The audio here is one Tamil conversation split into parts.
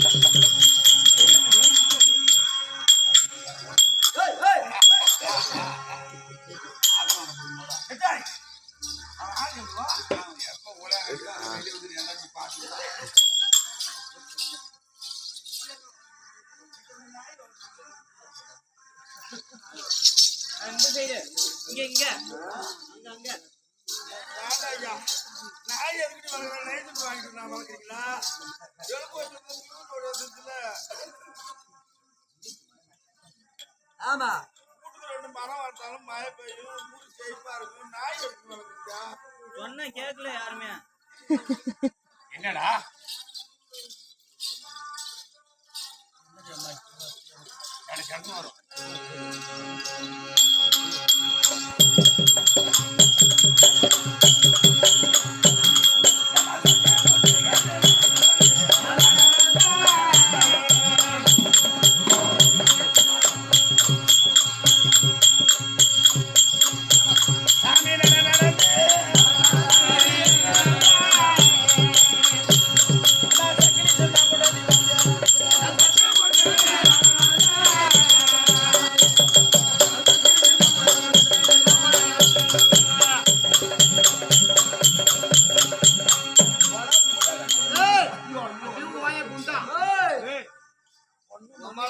Gracias. என்னடா வரும்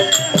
Yeah.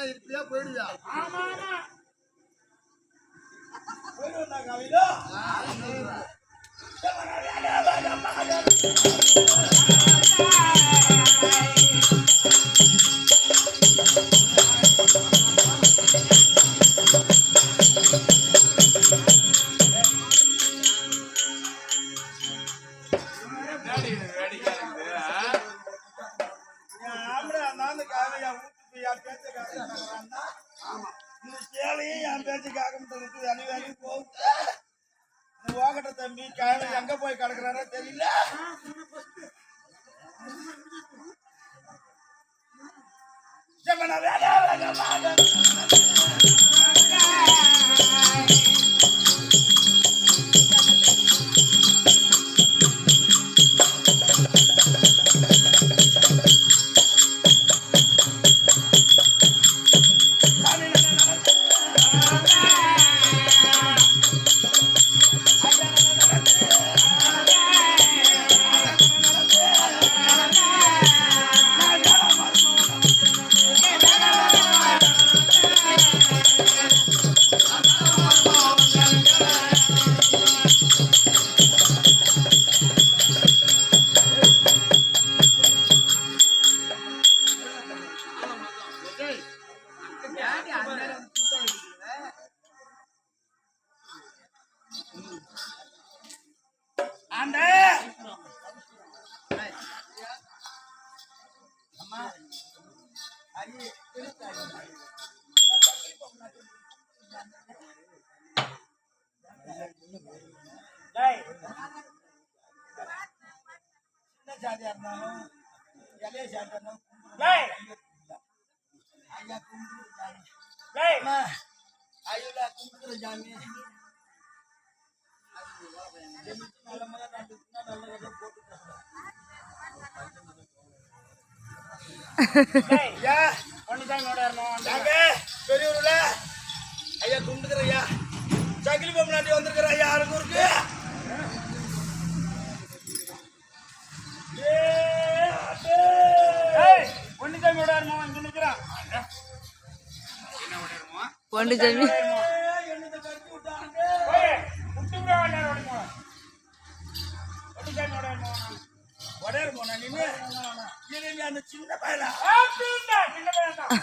தான் இருப்பியா போயிடுவியா கவிதா அம்மா அரிய திருத்தாய் ஐயா நாங்க ஐயா கும்பிடுக்கிற ஐயா சக்கிலி பொம்மநாட்டி வந்திருக்கிற ஐயா அரங்கூருக்கு ஏ,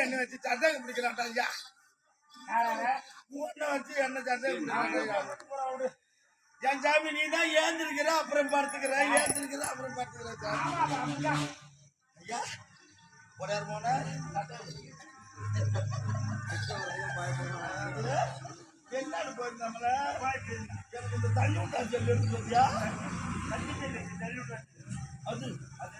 ஒண்ணு எண்ணெய் வச்சு சந்தேகம் பிடிக்கிறான்டா ஐயா. ஒண்ணை வச்சு சந்தேகம் பிடிக்கிறான்டா. என் சாமி நீ தான் ஏந்திருக்கிற அப்புறம் படுத்துக்கிற ஏந்திருக்கிற அப்புறம் படுத்துக்கிற சாமி ஐயா ஒரு போன என்னன்னு போயிட்டு நம்மள எனக்கு இந்த தண்ணி விட்டா சொல்லி சொல்லியா அது அது என்னடா என்னய்யா? ஏங்க?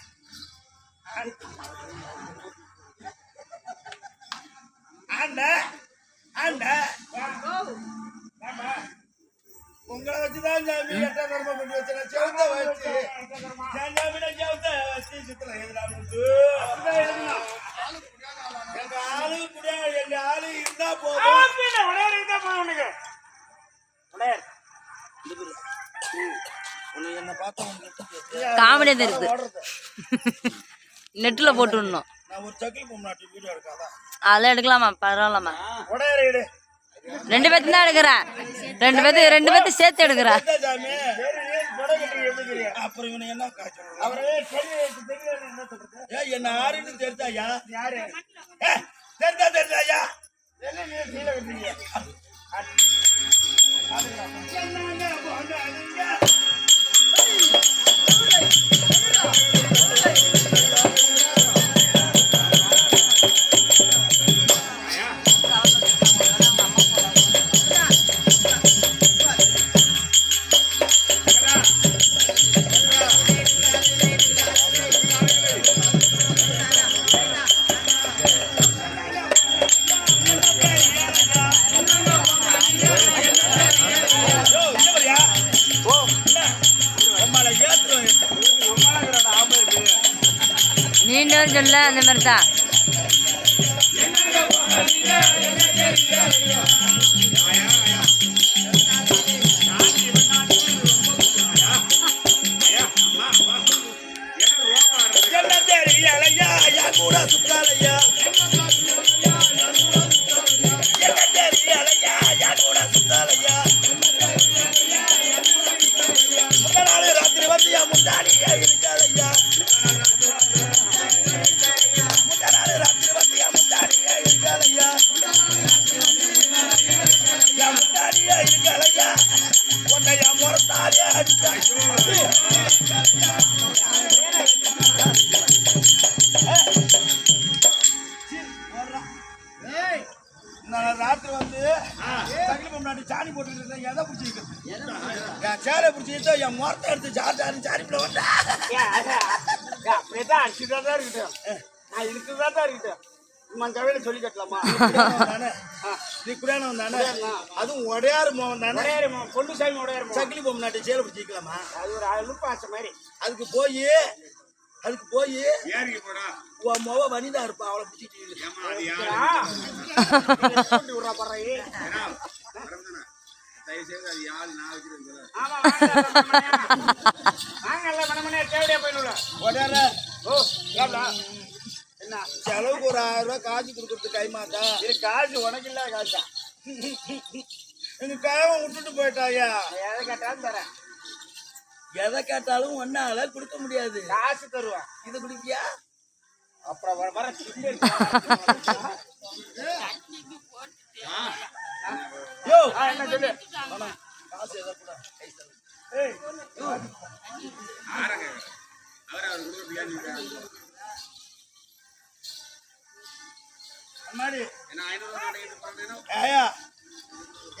உங்களுக்கு தெரியுது நெட்டில் போட்டு விடணும் அதெல்லாம் எடுக்கலாமா? பரவாயில்லம்மா. ரெண்டு பேர்த்து தான் எடுக்கிறேன். ரெண்டு பேர்த்து ரெண்டு பேர்த்து சேர்த்து எடுக்கிறேன். எந்த சொல்ல நான் ராத்திரி வந்து சகிலி முன்னாடி சாணி போட்டுக்கிட்டு இருந்தேன். எதை பிடிச்சிக்கிட்டு என் சேரை பிடிச்சிக்கிட்டு என் முறத்தை எடுத்து சார் சாரி சாரிப்பில் வந்தா அப்படியேதான் அடிச்சுதான் தான் இருக்கட்டும். நான் இருக்குதான் தான் இருக்கட்டும். நம்ம கவையில சொல்லி கட்டலாமா? தானே? நீ குடியானவன் தானே? அதுவும் உடையாறு மோகன் தானே? உடையாரு பொண்ணு சாமி உடையாரு சகிலி பொம்நாட்டி சேலை பிடிச்சிக்கலாமா அது ஒரு அழுப்பு ஆசை மாதிரி. அதுக்கு போய் அதுக்கு போய் ஏறிக்கு போடா. உன் முக வனிதா இருப்பா அவளை பிடிச்சிட்டு ஏமா அது யாரு? கூட்டி விடுறா வரதுதானே? தயவு செய்து அது யாரு நான் வச்சிருக்கேன் ஆமா வாங்கல்ல மணமனே தேவையா போயிடும்ல உடையார ஓ ஏப்டா என்ன? செலவுக்கு ஒரு ஆயிரம் ரூபாய் காசு கொடுக்கறது கைமாத்தா? இது காசு உனக்கு இல்ல காசா? எங்க கிழவன் விட்டுட்டு போயிட்டாயா? எதை கேட்டாலும் தரேன். எதை கேட்டாலும் ஒன்னால கொடுக்க முடியாது. காசு தருவேன். இது குடிப்பியா அப்புறம் வர வர என்ன சொல்லு? காசு எதை கூட.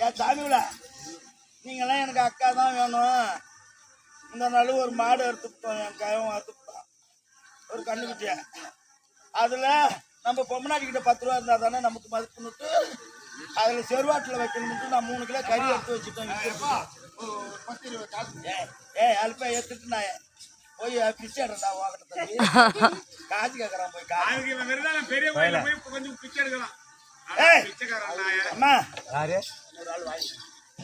ஏன் சாமிவில நீங்களாம் எனக்கு அக்கா தான் வேணும். இந்த நாள் ஒரு மாடு அறுத்துட்டோம் என் கைவன் அறுத்துட்டான் ஒரு கண்ணுக்குட்டிய? அதில் நம்ம பொம்மநாடி கிட்ட பத்து ரூபா இருந்தால் தானே நமக்கு மதிப்புன்னுட்டு அதில் செருவாட்டில் வைக்கணும்ட்டு நான் மூணு கிலோ கறி எடுத்து வச்சுட்டேன் ஏய், ஏய் அல்பா எடுத்துட்டு நான் போய் பிச்சை எடுறா வாங்கிட்டு காசு கேட்குறான் போய் காசு. பெரிய கோயில்ல போய் கொஞ்சம் பிச்சை எடுக்கலாம். அம்மா.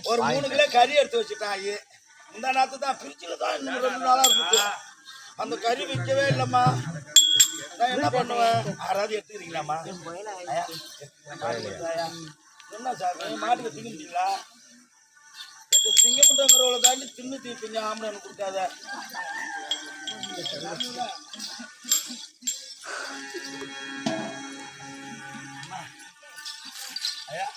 ஒரு மூணு கிலோ கறி எடுத்து வச்சுட்டான் ஐயே. இந்த நேரத்து தான் ஃப்ரிட்ஜில் தான் இன்னும் ரெண்டு நாளாக இருக்குது அந்த கறி விற்கவே இல்லைம்மா. நான் என்ன பண்ணுவேன்? யாராவது எடுத்துக்கிறீங்களாம்மா? ஐயா, என்ன சார் மாட்டுக்கு திங்கிட்டீங்களா முடியல திங்க முட்டங்கிறவளை தாண்டி தின்னு தீர்ப்பீங்க ஆம்பளை எனக்கு கொடுக்காத. ஐயா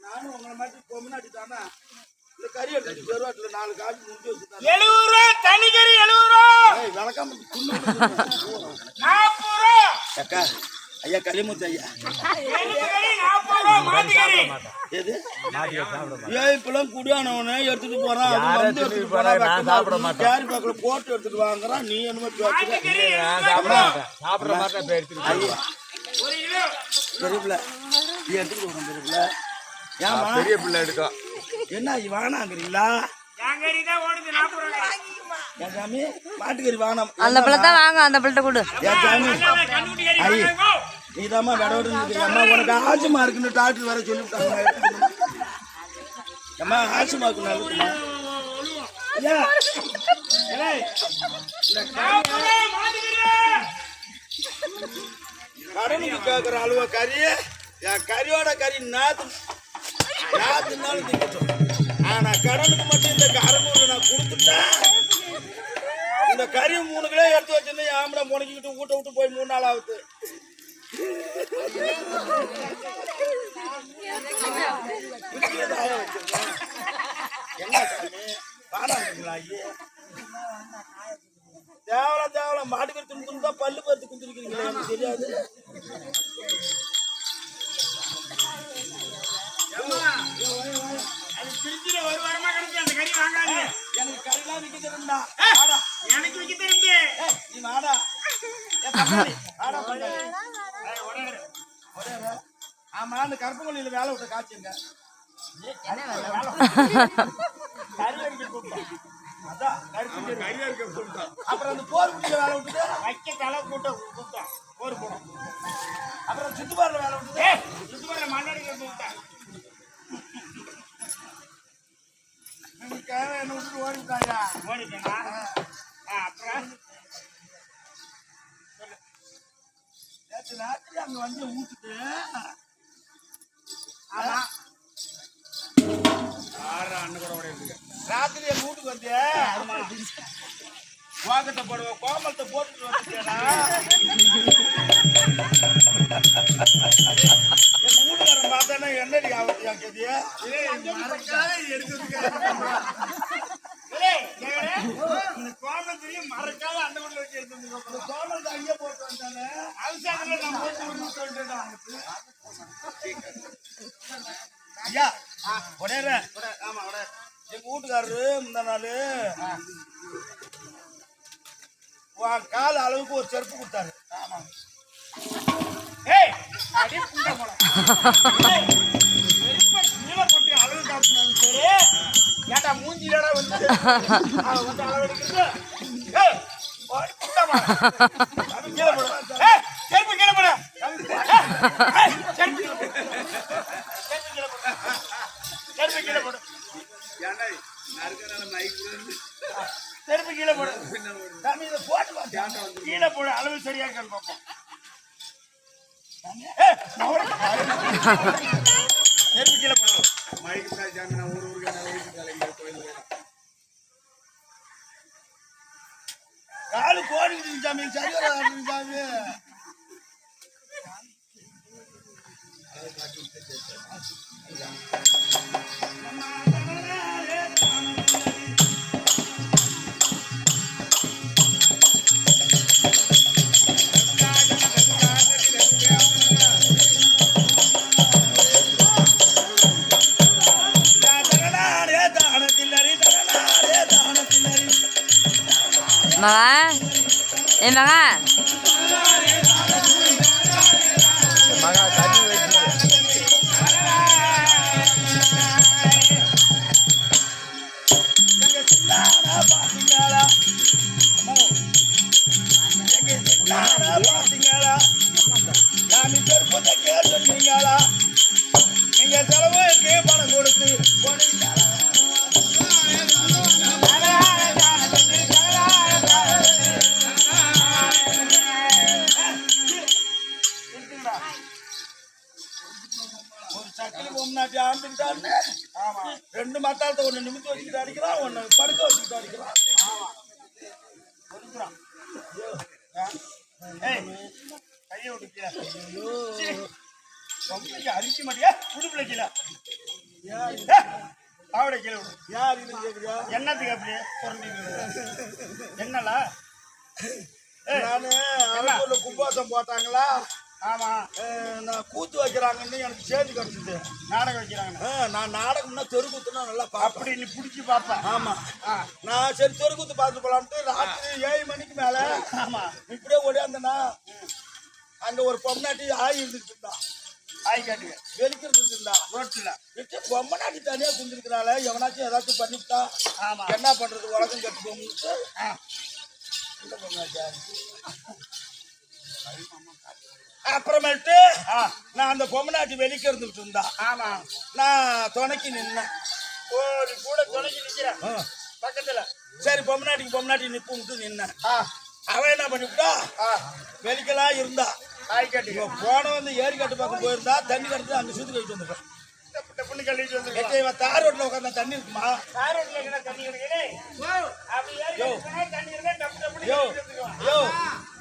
நானும் உங்களை மாதிரி பொம்மநாட்டி தானே இந்த கறி எடுத்து பெருவாட்டில் நாலு காசு முடிஞ்சு வச்சுட்டாங்க எழுபது ரூபா தனிக்கறி எழுபது ரூபா. ஏய் விளக்காம தின்னு. நாற்பது ரூபா. அக்கா. ஐயா கலிமுத்து ஐயா. எது? ஏன் இப்பெல்லாம் குடியானவனே எடுத்துட்டு போறான். வந்து எடுத்துட்டு போறா வெக்கமா இருக்கு. கேரி பேக்கில் போட்டு எடுத்துட்டு வாங்குறான். நீ என்னமோ தான் எடுத்துட்டு ஐயா பெரியப்பிள்ள. நீ எடுத்துட்டு வரேன் பெரியப்பிள்ள. ஏமா பெரிய பிள்ளை எடுக்கும் என்ன வேணாங்கிறீங்களா மாட்டுக்கறி வேணாம் அந்த பிள்ளை தான் வாங்க அந்த பிள்ளைகிட்ட கொடு. நீதாம்மா விடோடு அம்மா உனக்கு ஆசுமா இருக்குன்னு டாக்டர் வேற சொல்லிவிட்டாங்க அம்மா ஆசுமா இருக்கு நல்லதுமா ஐயா ஏய், நாற்பது ரூபா மாட்டுக்கறி கடனுக்கு கேட்குற அழுவ கறி என் கறியோட கறி நாத்து நாத்துனாலும் திக்கட்டும் ஆனா கடனுக்கு மட்டும் இந்த அறநூறு நான் கொடுத்துட்டேன். இந்த கறி மூணு கிலோ எடுத்து வச்சிருந்தேன். ஆம்பளை முடங்கிக்கிட்டு வீட்டை விட்டு போய் மூணு நாள் ஆகுது. தேவலாம் தேவலாம் ஆய என்ன துணி துணி தான் பல்லு பருத்து குந்திருக்கீங்களா எனக்கு தெரியாது. ஆமா அந்த கருப்பங்கொல்லியில வேலை விட்ட காய்ச்சுங்க அதான் அப்புறம் அந்த போர் குடியில வேலை விட்டுட்டு வைக்க தலை கூட்டம் கூட்டம் போடும் அப்புறம் சுத்துப்பாரில் வேலை விட்டுட்டு ஏ சுத்தமாக மண்ணடிக்க கூப்பிட்டேன் என்ன விட்டுட்டு ஓடிட்டாயா ஓடிட்டேனா அங்க வந்து ஊத்துட்டு ஆமா. ராத்திரி எங்க வீட்டுக்கு வந்தியே வாக்கத்தை போடுவோம் கோமலத்தை போட்டுட்டு வந்துட்டேனா எங்க வீட்டுக்காரன் பார்த்தானே என்னடி என் கதியா ஏய், மறக்காத அந்த வீட்டுல வச்சு எடுத்து அங்கேயே போட்டு வந்தானே அவசரத்துல நான் போட்டு விட்டு சொல்லிட்டேன் ஐயா உடனே ஆமா உடனே எங்க வீட்டுக்காரரு முந்தா நாள். உன் கால் அளவுக்கு ஒரு செருப்பு கொடுத்தாரு. ஆமா ஏய் அடி புண்ட போட்டு அளவு காட்டுனாலும் சரி. ஏன்டா மூஞ்சிலடா வந்து வந்து அளவு எடுக்கிறது ஏய் போடா கீழே போடு. ஏய், செருப்பு கீழே போடு. ஏய், செருப்பு கீழே போடு. செருப்பு கீழே போடு. செருப்பு கீழே போடு. செருப்பு கீழே போடு. சாமி, இதை போட்டு வா. கீழே போடு அளவு சரியா பார்ப்போம். சாமி, ஏய், நான் காலு கோடிக்கிட்டு சாமி சரி வராது சாமி எங்க சின்னாரா பாத்தீங்களா சாமி செருப்பத்தை கேட்டுங்களா நீங்க செலவுக்கு என்னலா நானு அரசூர்ல கும்பாசம் போட்டாங்களா? ஆமா. நான் கூத்து வைக்கிறாங்கன்னு எனக்கு செய்தி கிடைச்சது. நாடகம் வைக்கிறாங்க நான் நாடகம்னா தெருக்கூத்துனா நல்லா பார்ப்பேன். அப்படி நீ பிடிச்சி பாப்ப ஆமா. நான் சரி தெருக்கூத்து பார்த்து போலான்ட்டு ராத்திரி ஏழு மணிக்கு மேல ஆமா. இப்படியே ஓடியாந்தனா அங்க ஒரு பொம்னாட்டி ஆய் இருந்துட்டு இருந்தா. ஆய் காட்டுங்க வெளிக்கிறது இருந்தா ரோட்டுல விட்டு பொம்மனாட்டி தனியா குந்திருக்கிறாள எவனாச்சும் ஏதாச்சும் பண்ணிவிட்டா? ஆமா. என்ன பண்றது உலகம் கட்டு போகும்போது அப்புறமேட்டு நான் அந்த பொம்மனாட்டி வெளிக்க இருந்துட்டு இருந்தா ஆமா. நான் துணைக்கு நின்னேன். ஓ நீ கூட துணைக்கு நிக்கிற. ஆ. பக்கத்துல. சரி பொம்மநாட்டிக்கு பொம்மநாட்டி நிப்புன்ட்டு நின்னேன். ஆ. அவன் என்ன பண்ணிவிட்டா? வெளிக்கலாம் இருந்தா. போன வந்து ஏரி கட்டு பக்கம் போயிருந்தா தண்ணி கடத்து அங்க சுத்தி கழிச்சு வந்துருக்கான் இந்த புண்ணு கழிச்சு வந்து எங்க இவன் தார் ரோட்ல உட்காந்தா தண்ணி இருக்குமா?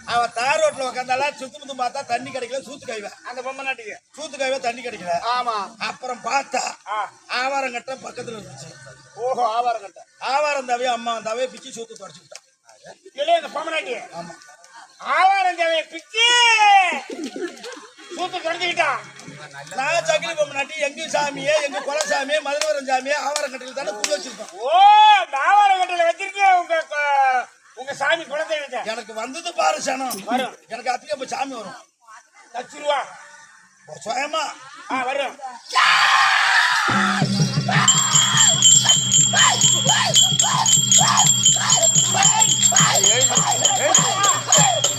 அவன் தார் ரோட்ல உட்காந்தால சுத்து முத்து பார்த்தா தண்ணி கிடைக்கல சூத்து கைவன் அந்த பொம்மை நாட்டுக்கு. சூத்து கைவ தண்ணி கிடைக்கல. ஆமா. அப்புறம் பார்த்தா ஆ. ஆவாரங்கட்ட பக்கத்துல இருந்துச்சு. ஓஹோ ஆவாரம் கட்ட. ஆவாரம் தவைய அம்மா தவைய பிச்சு சூத்து தொடச்சு விட்டான். இல்லையே இந்த பொம்மை நாட்டி ஆமா. ஆவாரம் தேவையை பிச்சு! சூத்து குறைஞ்சுக்கிட்டான் நான் சக்கிலி பொம்மநாட்டி எங்க சாமியே எங்க குலசாமியே மதுரவரம் சாமியே தானே புது வச்சிருக்கோம். ஓ இந்த ஆவாரம் கட்டில வச்சிருக்கீங்க உங்க உங்க சாமி குலதெய்வத்தை. எனக்கு வந்தது பாரு சனம். வரும். எனக்கு அத்தியா இப்ப சாமி வரும். ரூபா சுயமா. ஆ வரும். ஏய்.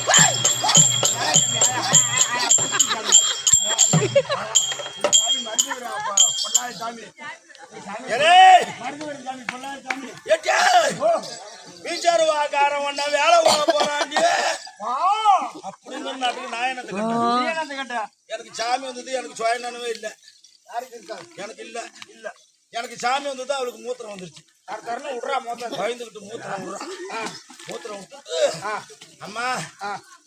பீச்சாருவாக்காரன் ஒன்னா வேலை போக போறாண்டி அப்படின்னு நாட்டுக்கு நான் என்னத்தை கண்டேன்? எனக்கு சாமி வந்தது எனக்கு சுயநனவே இல்ல யாருக்கு இருக்கா எனக்கு இல்ல இல்ல எனக்கு சாமி வந்தது அவளுக்கு மூத்திரம் வந்துருச்சு அடுத்த விட்றா மொத்தம் பயந்துகிட்டு மூத்திரம் விடுறான் மூத்திரம் விட்டுட்டு அம்மா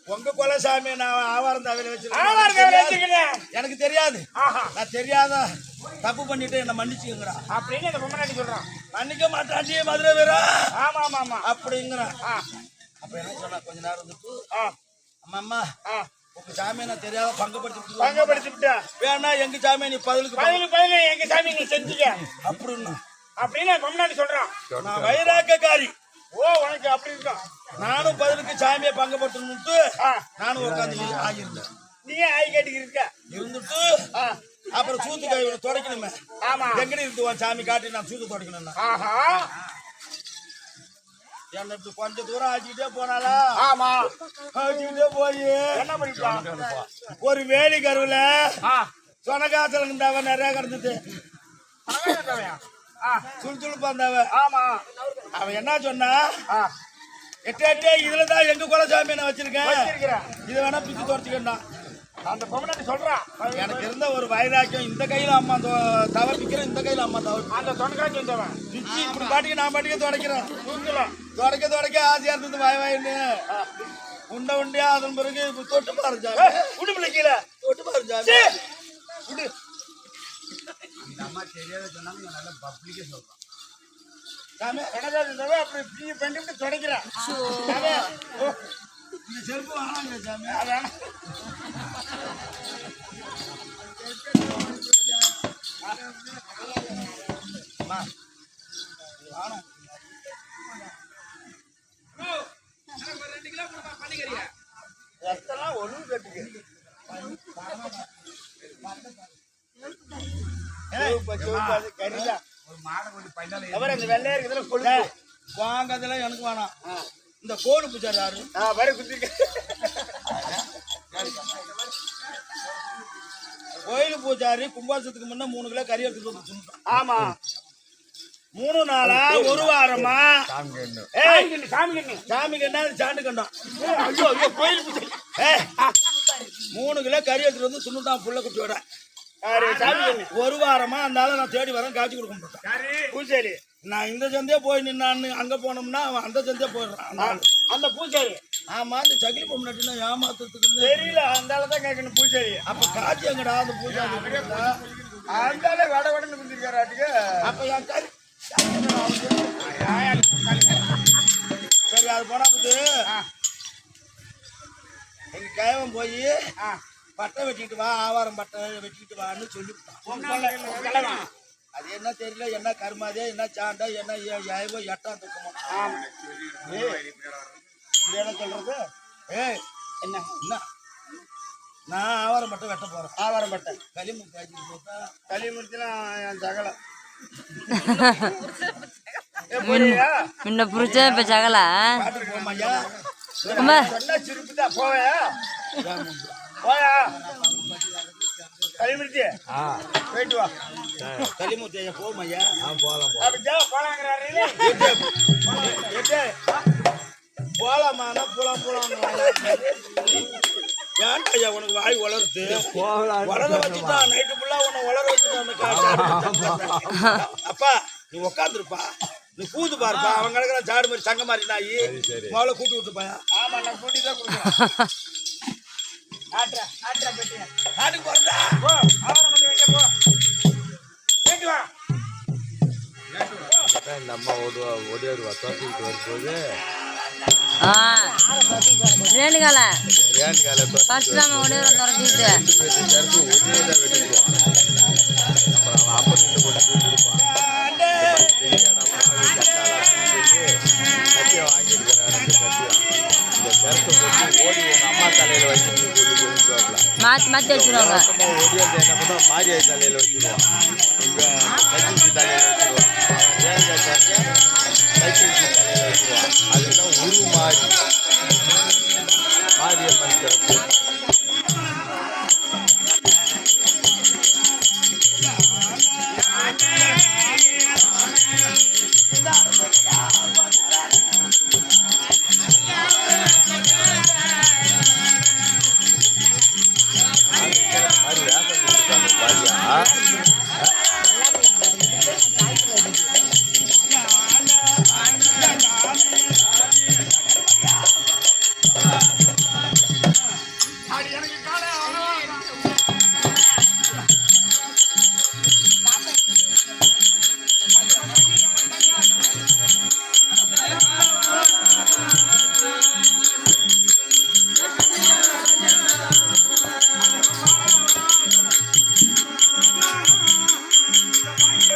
உங்க கொலை சாமி நான் ஆவாரம் தவிர ஆவாரம் தேவையை வச்சு வச்சுக்கிறேன் எனக்கு தெரியாது. நான் தெரியாத தப்பு பண்ணிட்டு என்ன மன்னிச்சுங்கிறா அப்படின்னு இந்த பொம்மை நாட்டி சொல்றான். மன்னிக்க மாட்டாண்டி மதுரை வீரா. ஆமா ஆமா ஆமா அப்படிங்கிறான் அப்ப என்ன சொன்னா கொஞ்ச நேரம் வந்துட்டு ஆ. அம்மா அம்மா உங்க சாமியை நான் தெரியாத பங்குபடுத்தி பங்கப்படுத்தி விட்டா வேணா எங்க சாமியை நீ பதிலுக்கு பதினு பதினு எங்க சாமி நீ செஞ்சுக்க. அப்படின்னு. அப்படின்னு பொம்மை நாட்டி சொல்றான். நான் வைராக்கக்காரி ஓ உனக்கு அப்படி இருக்கும் நானும் பதிலுக்கு சாமியை பங்குபடுத்தணும்ட்டு ஆ. நானும் உட்காந்து ஆகியிருந்தேன். நீயே ஆய் கேட்டுக்கு இருக்க இருந்துட்டு அப்புறம் சூத்து கை துடைக்கணுமே. ஆமா. எங்கடி இருந்து சாமி காட்டி நான் சூத்து துடைக்கணும்னா? ஆஹா. என்ன இப்படி கொஞ்ச தூரம் ஆச்சுக்கிட்டே போனாலா ஆமா. ஆச்சுக்கிட்டே போய் என்ன பண்ணிட்டான் ஒரு வேலி கருவுல ஆ. சொனக்காசல் இருந்தாவ நிறைய கிடந்துட்டு சுழுப்பா இருந்தாவ. ஆமா. அவன் என்ன சொன்னா? எட்டு எட்டு இதுல தான் எங்க குலசாமி நான் வச்சிருக்கேன். இதை வேணா பிச்சு துரத்திக்கணும் அந்த சொல்றான். எனக்கு இருந்த ஒரு வைராக்கியம் இந்த கையில அம்மா தொ- தவ பிக்கிறேன் இந்த கையில அம்மா தவ அந்த தொண்டக்காட்சி வந்தவன் பிச்சு இப்படி பாட்டுக்கு நான் பாட்டுக்கு துடைக்கிறேன். துடைக்க துடைக்க ஆசையா இருந்தது வாய் வாயின்னு. உண்டை உண்டியா அதன் பிறகு தொட்டு பாரு சாமி உடுப்புல கீழே தொட்டு பாரு சாமி விடு. சாமி என்னதான் இருந்தவன் அப்படி இப்படி பண்ணிட்டு துடைக்கிறான் இந்த செருப்பு வாங்க சாமி. அதான். அப்புறம் இந்த வெள்ளையா இருக்குதுல கொழுப்பு. வாங்க அதெல்லாம் எனக்கு வேணாம் இந்த கோடு பூச்சாரு யாரு குத்திருக்க. கோயில் பூஜாரி கும்பாசத்துக்கு முன்ன மூணு கிலோ கறி தின்னுட்டான். ஆமா மூணு நாளா ஒரு வாரமா சாமி கண்டா சாண்டு ஐயோ, கோயில் பூஜை. மூணு கிலோ கறி எடுத்துட்டு வந்து சுண்ணுட்டான் புள்ள குட்டியோட. ஒரு வாரமா அந்த ஆளை நான் தேடி வரேன் காட்சி கொடுக்க மாட்டேன். பூசாரி. நான் இந்த சந்தையே போய் நின்னான்னு அங்க போனோம்னா அவன் அந்த சந்தையே போயிடுறான். அந்த. அந்த பூசாரி. ஆமா இந்த சகிலி பொம்னாட்டினா ஏமாத்துறதுக்கு தெரியல அந்த தான் கேட்கணும் பூசாரி. அப்ப காட்சி எங்கடா அந்த பூஜை அந்த வட வடன்னு குந்திருக்காராட்டுக்கு அப்ப என் கறி சரி அது போனா எங்க கேவன் போய் பட்டை வெட்டிட்டு வா ஆவாரம் பட்டை வெட்டிட்டு வான்னு சொல்லிவிட்டான். அது என்ன தெரியல என்ன கருமாதே என்ன சாண்டா என்ன ஏ- ஏவோ எட்டாம் துக்கமோ? என்ன சொல்றது? ஏய் என்ன? என்ன? நான் ஆவாரம் பட்டை வெட்ட போறேன். ஆவாரம் பட்டை. களிமு காய்ச்சி போட்டா களி முடிச்சுனா என் சகல ஏ முன்ன புரிச்சா இப்ப சகலா? காட்டுக்கு போயா முடிச்சு போயிட்டு வா. களிமுத்தையா போமாய்யா அப்படியா போலாங்கிறாரு எட்டு. போலாமானா போலாம் போலாம் ஏன்டா ஐயா உனக்கு வாய் வளருது? வளர வச்சுட்டான் நைட்டு ஃபுல்லா உன்னை வளர வச்சுட்டான். அப்பா நீ உக்காந்துருப்பா. நீ கூந்து பாருப்பா. அவன் கிடக்குற சாடு மாதிரி சங்க மாதிரி நாயி. முதல்ல கூட்டி விட்டுப்பாயா ஆமா நான் கூட்டி தான் நாட்டுக்கு போறதா போ ஆவாரம் பட்டை வைக்க போ? போயிட்டு வா இந்த அம்மா ஓடுவா ஓடியாடுவா தோட்டிட்டு வரும்போது. ரேணுகால கொடுத்துருவாப்ல மாத்தி மாத்தி வச்சிருவாங்க வழக்கமா ஓடியாந்து என்ன பண்ணுவோம் மாரியாய் தலையில வச்சிருவான் இங்க கட்சி தலையில வச்சிருவான் தேங்காய் சரக்க கட்சி தலையில வச்சிருவான் அதுதான் உருமாறி